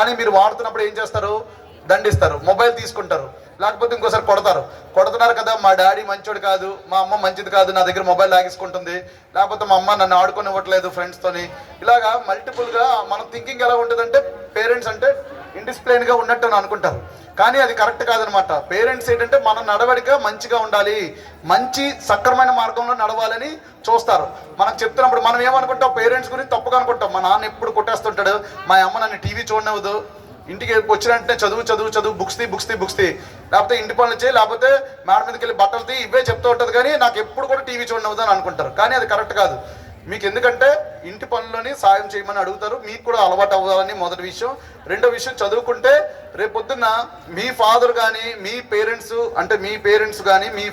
కానీ మీరు వాడుతున్నప్పుడు ఏం చేస్తారు? దండిస్తారు. మొబైల్ తీసుకుంటారు. లేకపోతే ఇంకోసారి కొడతారు. కొడుతున్నారు కదా మా డాడీ మంచోడు కాదు మా అమ్మ మంచిది కాదు నా దగ్గర మొబైల్ లాగేసుకుంటుంది. లేకపోతే మా అమ్మ నన్ను ఆడుకొని ఇవ్వట్లేదు ఫ్రెండ్స్తోని ఇలాగా మల్టిపుల్గా మన థింకింగ్ ఎలా ఉంటుందంటే పేరెంట్స్ అంటే ఇండిస్ప్లైన్గా ఉన్నట్టు అని అనుకుంటారు. కానీ అది కరెక్ట్ కాదనమాట. పేరెంట్స్ ఏంటంటే మన నడవడిక మంచిగా ఉండాలి. మంచి సక్రమైన మార్గంలో నడవాలని చూస్తారు. మనం చెప్తున్నప్పుడు మనం ఏమనుకుంటాం? పేరెంట్స్ గురించి తప్పుగా అనుకుంటాం. మా నాన్న ఎప్పుడు కొట్టేస్తుంటాడు? మా అమ్మ నన్ను టీవీ చూడనివ్వదు. ఇంటికి వచ్చినంటే చదువు చదువు చదువు బుక్స్ తీ బుక్స్ తీ బుక్స్ తీ. లేకపోతే ఇంటి పనులు చేయి లేకపోతే మేడ మీదకి వెళ్ళి బట్టలు తీ ఇవే చెప్తూ ఉంటుంది కానీ నాకు ఎప్పుడు కూడా టీవీ చూడనివ్వదు అని అనుకుంటారు. కానీ అది కరెక్ట్ కాదు. మీకు ఎందుకంటే ఇంటి పనులని సాయం చేయమని అడుగుతారు మీకు కూడా అలవాటు అవ్వాలని మొదటి విషయం. రెండో విషయం చదువుకుంటే రేపొద్దున్న మీ ఫాదర్ కానీ మీ పేరెంట్స్ అంటే మీ పేరెంట్స్ కానీ మీ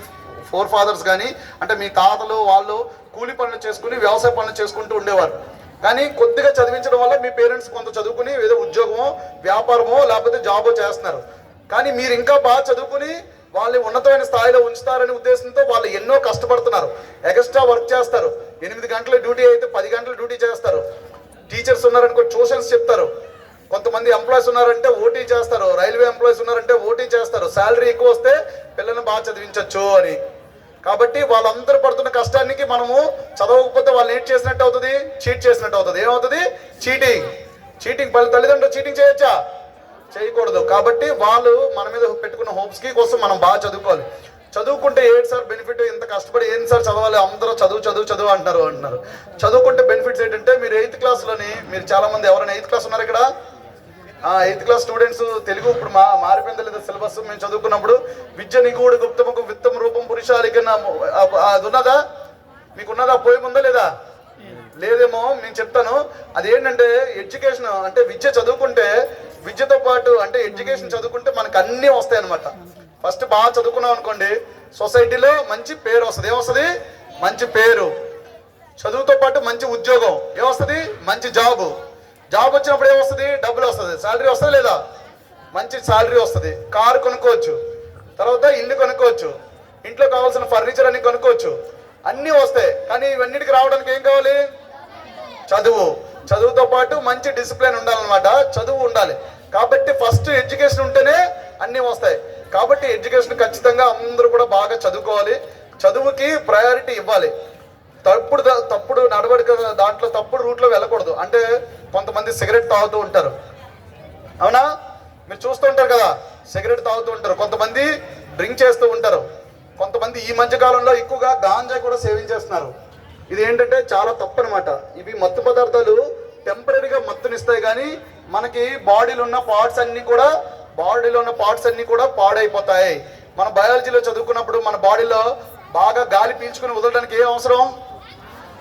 ఫోర్ ఫాదర్స్ కానీ అంటే మీ తాతలు వాళ్ళు కూలి పనులు చేసుకుని వ్యవసాయ పనులు చేసుకుంటూ ఉండేవారు. కానీ కొద్దిగా చదివించడం వల్ల మీ పేరెంట్స్ కొంత చదువుకుని ఏదో ఉద్యోగమో వ్యాపారమో లేకపోతే జాబో చేస్తున్నారు. కానీ మీరు ఇంకా బాగా చదువుకుని వాళ్ళని ఉన్నతమైన స్థాయిలో ఉంచుతారనే ఉద్దేశంతో వాళ్ళు ఎన్నో కష్టపడుతున్నారు. ఎక్స్ట్రా వర్క్ చేస్తారు. ఎనిమిది గంటల డ్యూటీ అయితే పది గంటల డ్యూటీ చేస్తారు. టీచర్స్ ఉన్నారనుకో ట్యూషన్స్ చెప్తారు. కొంతమంది ఎంప్లాయీస్ ఉన్నారంటే ఓటీ చేస్తారు. రైల్వే ఎంప్లాయీస్ ఉన్నారంటే ఓటీ చేస్తారు. శాలరీ ఎక్కువ వస్తే పిల్లల్ని బాగా చదివించవచ్చు అని. కాబట్టి వాళ్ళందరూ పడుతున్న కష్టానికి మనము చదవకపోతే వాళ్ళు ఏం చేసినట్టు అవుతుంది? చీట్ చేసినట్టు అవుతుంది. ఏమవుతుంది? చీటింగ్ చీటింగ్ పలు తల్లిదండ్రులు చీటింగ్ చేయొచ్చా? చేయకూడదు. కాబట్టి వాళ్ళు మన మీద పెట్టుకున్న హోప్స్కి కోసం మనం బాగా చదువుకోవాలి. చదువుకుంటే ఏంటి సార్ బెనిఫిట్ ఇంత కష్టపడి ఏంటి సార్ చదవాలి అందరూ చదువు చదువు చదువు అంటారు అంటున్నారు. చదువుకుంటే బెనిఫిట్స్ ఏంటంటే మీరు ఎయిత్ క్లాస్లోని మీరు చాలా మంది ఎవరైనా ఎయిత్ క్లాస్ ఉన్నారు ఇక్కడ? ఎయిత్ క్లాస్ స్టూడెంట్స్ తెలుగు ఇప్పుడు మా మారిపోయింది లేదా సిలబస్ మేము చదువుకున్నప్పుడు? విద్య నిగూడు గుప్తముకు విత్తం రూపం పురుషాలికి అది ఉన్నదా? మీకు ఉన్నదా పోయి ఉందా లేదా? లేదేమో నేను చెప్తాను. అదేంటంటే ఎడ్యుకేషన్ అంటే విద్య చదువుకుంటే విద్యతో పాటు అంటే ఎడ్యుకేషన్ చదువుకుంటే మనకు అన్నీ వస్తాయి అనమాట ఫస్ట్ బాగా చదువుకున్నాం అనుకోండి సొసైటీలో మంచి పేరు వస్తుంది. ఏమొస్తుంది? మంచి పేరు. చదువుతో పాటు మంచి ఉద్యోగం. ఏమొస్తుంది? మంచి జాబ్. జాబ్ వచ్చినప్పుడు ఏమొస్తుంది? డబ్బులు వస్తుంది. శాలరీ వస్తుంది లేదా? మంచి శాలరీ వస్తుంది. కారు కొనుక్కోవచ్చు. తర్వాత ఇల్లు కొనుక్కోవచ్చు. ఇంట్లో కావాల్సిన ఫర్నిచర్ అన్ని కొనుక్కోవచ్చు. అన్నీ వస్తాయి. కానీ ఇవన్నిటికి రావడానికి ఏం కావాలి? చదువు. చదువుతో పాటు మంచి డిసిప్లిన్ ఉండాలన్నమాట. చదువు ఉండాలి. కాబట్టి ఫస్ట్ ఎడ్యుకేషన్ ఉంటేనే అన్నీ వస్తాయి. కాబట్టి ఎడ్యుకేషన్ ఖచ్చితంగా అందరూ కూడా బాగా చదువుకోవాలి. చదువుకి ప్రయారిటీ ఇవ్వాలి. తప్పుడు తప్పుడు నడవడిక దాంట్లో తప్పుడు రూట్లో వెళ్ళకూడదు. అంటే కొంతమంది సిగరెట్ తాగుతూ ఉంటారు. అవునా? మీరు చూస్తూ ఉంటారు కదా సిగరెట్ తాగుతూ ఉంటారు. కొంతమంది డ్రింక్ చేస్తూ ఉంటారు. కొంతమంది ఈ మధ్య కాలంలో ఎక్కువగా గాంజా కూడా సేవించేస్తున్నారు. ఇది ఏంటంటే చాలా తప్పు అనమాట ఇవి మత్తు పదార్థాలు టెంపరీగా మత్తునిస్తాయి కానీ మనకి బాడీలో ఉన్న పార్ట్స్ అన్ని కూడా బాడీలో ఉన్న పార్ట్స్ అన్ని కూడా పాడైపోతాయి. మన బయాలజీలో చదువుకున్నప్పుడు మన బాడీలో బాగా గాలి పీల్చుకుని వదలడానికి ఏం అవసరం?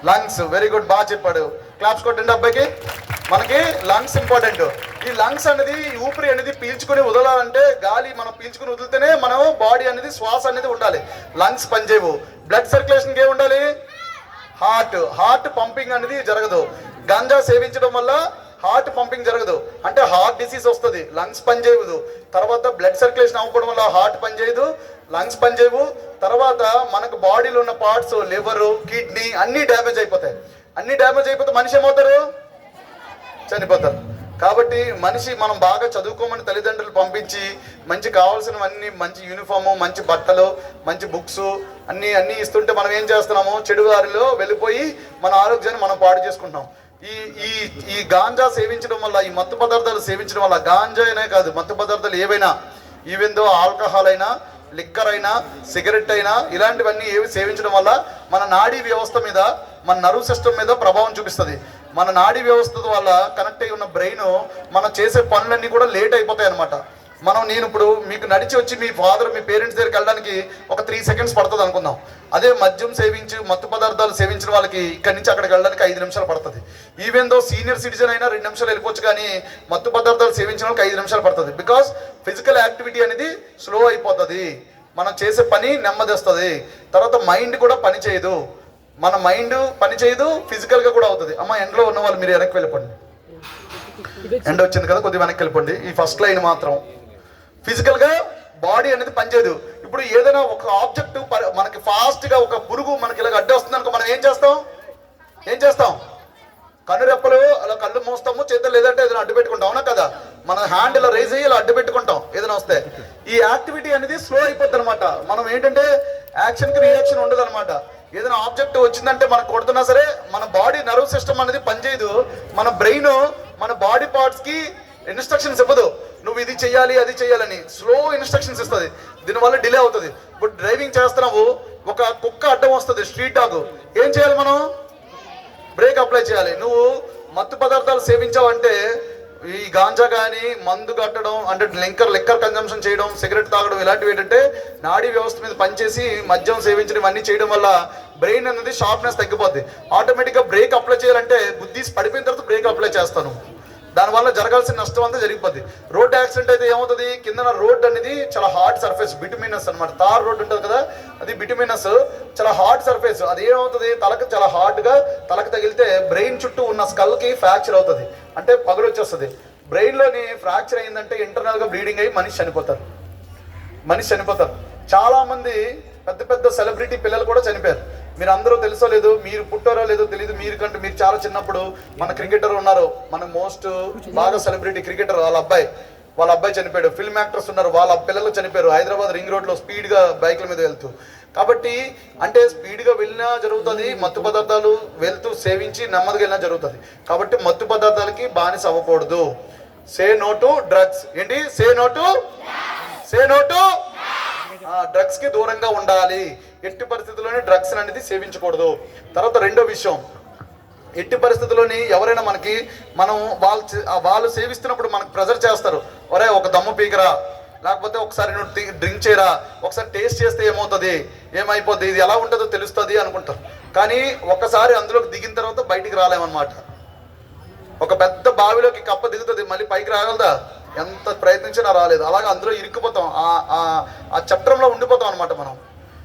లంగ్స్ వెరీ గుడ్ బాగా చెప్పాడు. క్లాప్స్ కొట్టండి అబ్బాయికి. మనకి లంగ్స్ ఇంపార్టెంట్ ఈ లంగ్స్ అనేది ఊపిరి అనేది పీల్చుకుని వదలాలంటే గాలి మనం పీల్చుకుని వదిలితేనే మనం బాడీ అనేది శ్వాస అనేది ఉండాలి. లంగ్స్ పనిచేయవు. బ్లడ్ సర్క్యులేషన్కి ఏమి ఉండాలి హార్ట్ హార్ట్ పంపింగ్ అనేది జరగదు. గంజా సేవించడం వల్ల హార్ట్ పంపింగ్ జరగదు. అంటే హార్ట్ డిసీజ్ వస్తుంది లంగ్స్ పనిచేయదు. తర్వాత బ్లడ్ సర్క్యులేషన్ అవ్వడం వల్ల హార్ట్ పనిచేయదు లంగ్స్ పనిచేయవు. తర్వాత మనకు బాడీలో ఉన్న పార్ట్స్ లివర్ కిడ్నీ అన్ని డ్యామేజ్ అయిపోతాయి. అన్ని డ్యామేజ్ అయిపోతే మనిషి ఏమవుతారు? చనిపోతారు. కాబట్టి మనిషి మనం బాగా చదువుకోమని తల్లిదండ్రులు పంపించి మంచి కావాల్సినవన్నీ మంచి యూనిఫాము మంచి బట్టలు మంచి బుక్స్ అన్నీ అన్నీ ఇస్తుంటే మనం ఏం చేస్తున్నాము చెడు దారిలో వెళ్ళిపోయి మన ఆరోగ్యాన్ని మనం పాడు చేసుకుంటున్నాం. ఈ ఈ ఈ గాంజా సేవించడం వల్ల ఈ మత్తు పదార్థాలు సేవించడం వల్ల గాంజా అయినా కాదు మత్తు పదార్థాలు ఏవైనా ఈవెన్ దో ఆల్కహాల్ అయినా లిక్కర్ అయినా సిగరెట్ అయినా ఇలాంటివన్నీ ఏవి సేవించడం వల్ల మన నాడీ వ్యవస్థ మీద మన నర్వ్ సిస్టమ్ మీద ప్రభావం చూపిస్తుంది. మన నాడీ వ్యవస్థ వల్ల కనెక్ట్ అయి ఉన్న బ్రెయిన్ మనం చేసే పనులన్నీ కూడా లేట్ అయిపోతాయి అనమాట మనం నేను ఇప్పుడు మీకు నడిచి వచ్చి మీ ఫాదర్ మీ పేరెంట్స్ దగ్గరికి వెళ్ళడానికి ఒక త్రీ సెకండ్స్ పడుతుంది అనుకుందాం. అదే మద్యం సేవించి మత్తు పదార్థాలు సేవించిన వాళ్ళకి ఇక్కడి నుంచి అక్కడికి వెళ్ళడానికి ఐదు నిమిషాలు పడుతుంది. ఈవెన్ దో సీనియర్ సిటిజన్ అయినా రెండు నిమిషాలు వెళ్ళిపోవచ్చు కానీ మత్తు పదార్థాలు సేవించిన వాళ్ళకి ఐదు నిమిషాలు పడుతుంది. బికాస్ ఫిజికల్ యాక్టివిటీ అనేది స్లో అయిపోతుంది. మనం చేసే పని నెమ్మది వస్తుంది తర్వాత మైండ్ కూడా పని చేయదు. మన మైండ్ పని చేయదు ఫిజికల్గా కూడా అవుతుంది. అమ్మ ఎండలో ఉన్న వాళ్ళు మీరు వెనక్కి వెళ్ళిపోండి. ఎండ వచ్చింది కదా కొద్దిగా వెనక్కి వెళ్ళిపోండి. ఈ ఫస్ట్ లైన్ మాత్రం. ఫిజికల్గా బాడీ అనేది పనిచేయదు ఇప్పుడు ఏదైనా ఒక ఆబ్జెక్ట్ మనకి ఫాస్ట్గా ఒక పురుగు మనకి ఇలాగ అడ్డు వస్తుంది అనుకో మనం ఏం చేస్తాం? ఏం చేస్తాం? కనురెప్పలు అలా కళ్ళు మూస్తాము చేతులు లేదంటే ఏదైనా అడ్డు పెట్టుకుంటాం. అవునా కదా? మన హ్యాండ్ ఇలా రేజ్ అయ్యి ఇలా అడ్డు పెట్టుకుంటాం. ఏదైనా వస్తే. ఈ యాక్టివిటీ అనేది స్లో అయిపోద్ది అనమాట మనం ఏంటంటే యాక్షన్కి రియాక్షన్ ఉండదు అనమాట ఏదైనా ఆబ్జెక్ట్ వచ్చిందంటే మనం కొడుతున్నా సరే మన బాడీ నర్వ్ సిస్టమ్ అనేది పనిచేయదు. మన బ్రెయిన్ మన బాడీ పార్ట్స్కి ఇన్స్ట్రక్షన్స్ ఇవ్వదు. నువ్వు ఇది చేయాలి అది చేయాలని స్లో ఇన్స్ట్రక్షన్స్ ఇస్తుంది. దీనివల్ల డిలే అవుతుంది. ఇప్పుడు డ్రైవింగ్ చేస్తున్నావు ఒక కుక్క అడ్డం వస్తుంది స్ట్రీట్ డాగ్. ఏం చేయాలి మనం? బ్రేక్ అప్లై చేయాలి. నువ్వు మత్తు పదార్థాలు సేవించావంటే ఈ గాంజా కానీ మందు కట్టడం అంటే లింకర్ లిక్కర్ కన్జంప్షన్ చేయడం సిగరెట్ తాగడం ఇలాంటివి ఏంటంటే నాడీ వ్యవస్థ మీద పనిచేసి మద్యం సేవించడం ఇవన్నీ చేయడం వల్ల బ్రెయిన్ అనేది షార్ప్నెస్ తగ్గిపోద్ది. ఆటోమేటిక్గా బ్రేక్ అప్లై చేయాలంటే బుద్ధి పడిపోయిన తర్వాత బ్రేక్ అప్లై చేస్తాను. దానివల్ల జరగాల్సిన నష్టం అంతా జరిగిపోద్ది. రోడ్ యాక్సిడెంట్ అయితే ఏమవుతుంది? కింద రోడ్ అనేది చాలా హార్డ్ సర్ఫేస్ బిటుమినస్ అన్నమాట. తార్ రోడ్ ఉంటుంది కదా అది బిటుమినస్ చాలా హార్డ్ సర్ఫేస్. అది ఏమవుతుంది? తలకు చాలా హార్డ్గా తలకు తగిలితే బ్రెయిన్ చుట్టూ ఉన్న స్కల్కి ఫ్రాక్చర్ అవుతుంది. అంటే పగులు వచ్చేస్తుంది. బ్రెయిన్లోని ఫ్రాక్చర్ అయిందంటే ఇంటర్నల్గా బ్లీడింగ్ అయ్యి మనిషి చనిపోతారు. మనిషి చనిపోతారు. చాలామంది పెద్ద పెద్ద సెలబ్రిటీ పిల్లలు కూడా చనిపోయారు. మీరు అందరూ తెలుసో లేదు మీరు పుట్టారో లేదో తెలియదు మీరు కంటే మీరు చాలా చిన్నప్పుడు మన క్రికెటర్ ఉన్నారు. మన మోస్ట్ బాగా సెలబ్రిటీ క్రికెటర్ వాళ్ళ అబ్బాయి. వాళ్ళ అబ్బాయి చనిపోయాడు. ఫిల్మ్ యాక్టర్స్ ఉన్నారు. వాళ్ళ పిల్లలు చనిపోయారు. హైదరాబాద్ రింగ్ రోడ్లో స్పీడ్గా బైక్ల మీద వెళ్తూ. కాబట్టి అంటే స్పీడ్గా వెళ్ళినా జరుగుతుంది మత్తు పదార్థాలు వెళ్తూ సేవించి నెమ్మదిగా వెళ్ళినా జరుగుతుంది. కాబట్టి మత్తు పదార్థాలకి బానిస అవ్వకూడదు. Say no to drugs. ఏంటి? Say no to? Say no to? డ్రగ్స్కి దూరంగా ఉండాలి. ఎట్టి పరిస్థితుల్లోనే డ్రగ్స్ అనేది సేవించకూడదు. తర్వాత రెండో విషయం. ఎట్టి పరిస్థితుల్లోని ఎవరైనా మనకి మనం వాళ్ళు చే- వాళ్ళు సేవిస్తున్నప్పుడు మనకు ప్రెజర్ చేస్తారు. ఒరే ఒక దమ్ము పీకరా. లేకపోతే ఒకసారి నువ్వు డ్రింక్ చేయరా. ఒకసారి టేస్ట్ చేస్తే ఏమవుతుంది? ఏమైపోద్ది? ఇది ఎలా ఉంటుందో తెలుస్తుంది అనుకుంటారు. కానీ ఒక్కసారి అందులోకి దిగిన తర్వాత బయటికి రాలేమన్నమాట. ఒక పెద్ద బావిలోకి కప్ప దిగుతుంది మళ్ళీ పైకి రాగలదా? ఎంత ప్రయత్నించినా రాలేదు. అలాగే అందులో ఇరుక్కుపోతాం. ఆ- ఆ- ఆ చట్రంలో ఉండిపోతాం అనమాట మనం.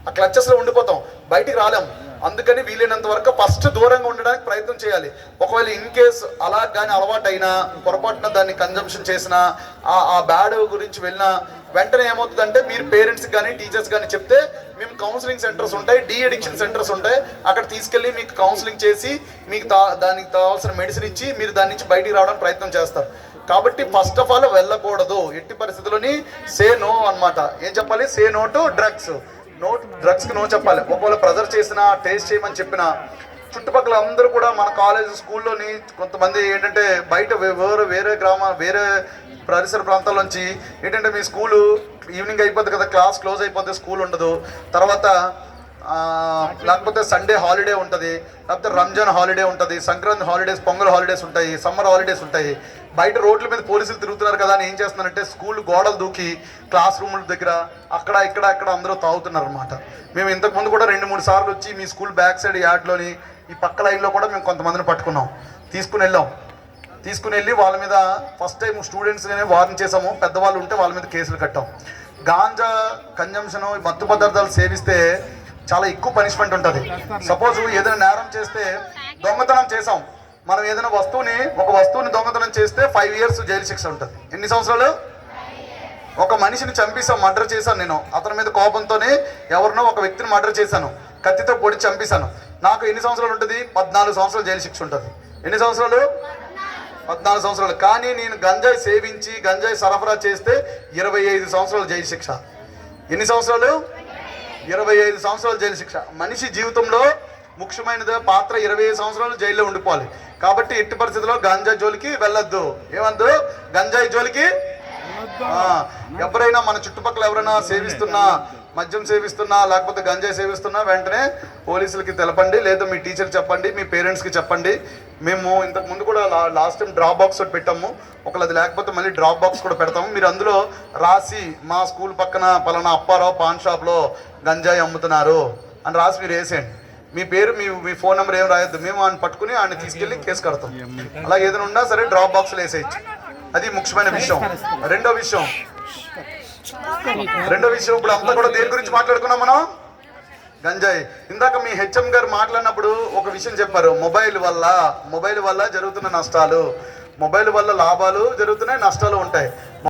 ఆ క్లచెస్లో ఉండిపోతాం. బయటికి రాలేం. అందుకని వీలైనంత వరకు ఫస్ట్ దూరంగా ఉండడానికి ప్రయత్నం చేయాలి. ఒకవేళ ఇన్ కేస్ అలా కానీ అలవాటు అయినా పొరపాటున దాన్ని కన్జంప్షన్ చేసినా ఆ ఆ బ్యాడ్ గురించి వెళ్ళినా వెంటనే ఏమవుతుందంటే మీరు పేరెంట్స్ కానీ టీచర్స్ కానీ చెప్తే మేము కౌన్సిలింగ్ సెంటర్స్ ఉంటాయి డీ అడిక్షన్ సెంటర్స్ ఉంటాయి. అక్కడ తీసుకెళ్ళి మీకు కౌన్సిలింగ్ చేసి మీకు తా దానికి కావాల్సిన మెడిసిన్ ఇచ్చి మీరు దాని నుంచి బయటికి రావడానికి ప్రయత్నం చేస్తారు. కాబట్టి ఫస్ట్ ఆఫ్ ఆల్ వెళ్ళకూడదు. ఎట్టి పరిస్థితుల్లోని సే నో అన్నమాట. ఏం చెప్పాలి? Say no to drugs no డ్రగ్స్కి నో చెప్పాలి. ఒకవేళ ప్రెజర్ చేసినా టేస్ట్ చేయమని చెప్పినా చుట్టుపక్కల అందరూ కూడా మన కాలేజ్ స్కూల్లోని కొంతమంది ఏంటంటే బయట వే- వేరే వేరే గ్రామ వేరే పరిసర ప్రాంతాల నుంచి ఏంటంటే మీ స్కూలు ఈవినింగ్ అయిపోద్ది కదా క్లాస్ క్లోజ్ అయిపోతే స్కూల్ ఉండదు. తర్వాత లేకపోతే సండే హాలిడే ఉంటుంది లేకపోతే రంజాన్ హాలిడే ఉంటుంది సంక్రాంతి హాలిడేస్ పొంగల్ హాలిడేస్ ఉంటాయి సమ్మర్ హాలిడేస్ ఉంటాయి. బయట రోడ్ల మీద పోలీసులు తిరుగుతున్నారు కదా అని ఏం చేస్తున్నారంటే స్కూల్ గోడలు దూకి క్లాస్ రూముల దగ్గర అక్కడ ఇక్కడ అక్కడ అందరూ తాగుతున్నారు అనమాట మేము ఇంతకు ముందు కూడా రెండు మూడు సార్లు వచ్చి మీ స్కూల్ బ్యాక్ సైడ్ యార్డ్లోని ఈ పక్క లైన్లో కూడా మేము కొంతమందిని పట్టుకున్నాం. తీసుకుని వెళ్ళాం. తీసుకుని వెళ్ళి వాళ్ళ మీద ఫస్ట్ టైం స్టూడెంట్స్ వార్న్ చేసాము పెద్దవాళ్ళు ఉంటే వాళ్ళ మీద కేసులు కట్టాం. గాంజా కన్జంప్షన్ మత్తు పదార్థాలు సేవిస్తే చాలా ఎక్కువ పనిష్మెంట్ ఉంటుంది. సపోజ్ ఏదైనా నేరం చేస్తే దొంగతనం చేసాం మనం ఏదైనా వస్తువుని ఒక వస్తువుని దొంగతనం చేస్తే ఫైవ్ ఇయర్స్ జైలు శిక్ష ఉంటుంది. ఎన్ని సంవత్సరాలు? ఒక మనిషిని చంపేసాం మర్డర్ చేశాను నేను. అతని మీద కోపంతోనే ఎవరినో ఒక వ్యక్తిని మర్డర్ చేశాను. కత్తితో పొడి చంపేశాను. నాకు ఎన్ని సంవత్సరాలు ఉంటుంది? పద్నాలుగు సంవత్సరాలు జైలు శిక్ష ఉంటుంది. ఎన్ని సంవత్సరాలు? పద్నాలుగు సంవత్సరాలు. కానీ నేను గంజాయి సేవించి గంజాయి సరఫరా చేస్తే ఇరవై ఐదు సంవత్సరాలు జైలు శిక్ష. ఎన్ని సంవత్సరాలు? ఇరవై ఐదు సంవత్సరాలు జైలు శిక్ష. మనిషి జీవితంలో ముఖ్యమైనది పాత్ర ఇరవై ఐదు సంవత్సరాలు జైల్లో ఉండిపోవాలి. కాబట్టి ఎట్టి పరిస్థితుల్లో గంజాయి జోలికి వెళ్ళొద్దు. ఏమద్దు గంజాయి జోలికి ఎవరైనా మన చుట్టుపక్కల ఎవరైనా సేవిస్తున్నా మద్యం సేవిస్తున్నా లేకపోతే గంజాయి సేవిస్తున్నా వెంటనే పోలీసులకి తెలపండి లేదా మీ టీచర్ చెప్పండి మీ పేరెంట్స్కి చెప్పండి. మేము ఇంతకు ముందు కూడా లా- లాస్ట్ టైం డ్రాప్ బాక్స్ ఒకటి పెట్టాము. ఒకవేళ అది లేకపోతే మళ్ళీ డ్రాప్ బాక్స్ కూడా పెడతాము. మీరు అందులో రాసి మా స్కూల్ పక్కన పలానా అప్పారావు పాన్ షాప్లో గంజాయి అమ్ముతున్నారు అని రాసి మీరు వేసేయండి. మీ పేరు మీ మీ ఫోన్ నెంబర్ ఏం రాయొద్దు. మేము ఆయన పట్టుకుని ఆయన తీసుకెళ్ళి కేసు కడతాం. అలాగే ఏదైనా ఉన్నా సరే డ్రాప్ బాక్స్లో వేసేయచ్చు. అది ముఖ్యమైన విషయం. రెండో విషయం. రెండో విషయం ఇప్పుడు అంతా కూడా దేని గురించి మాట్లాడుకున్నాం మనం? గంజాయి. ఇందాక మీ హెచ్ఎం గారు మాట్లాడినప్పుడు ఒక విషయం చెప్పారు. మొబైల్ వల్ల మొబైల్ వల్ల జరుగుతున్న నష్టాలు. మొబైల్ వల్ల లాభాలు జరుగుతున్నాయి నష్టాలు ఉంటాయి.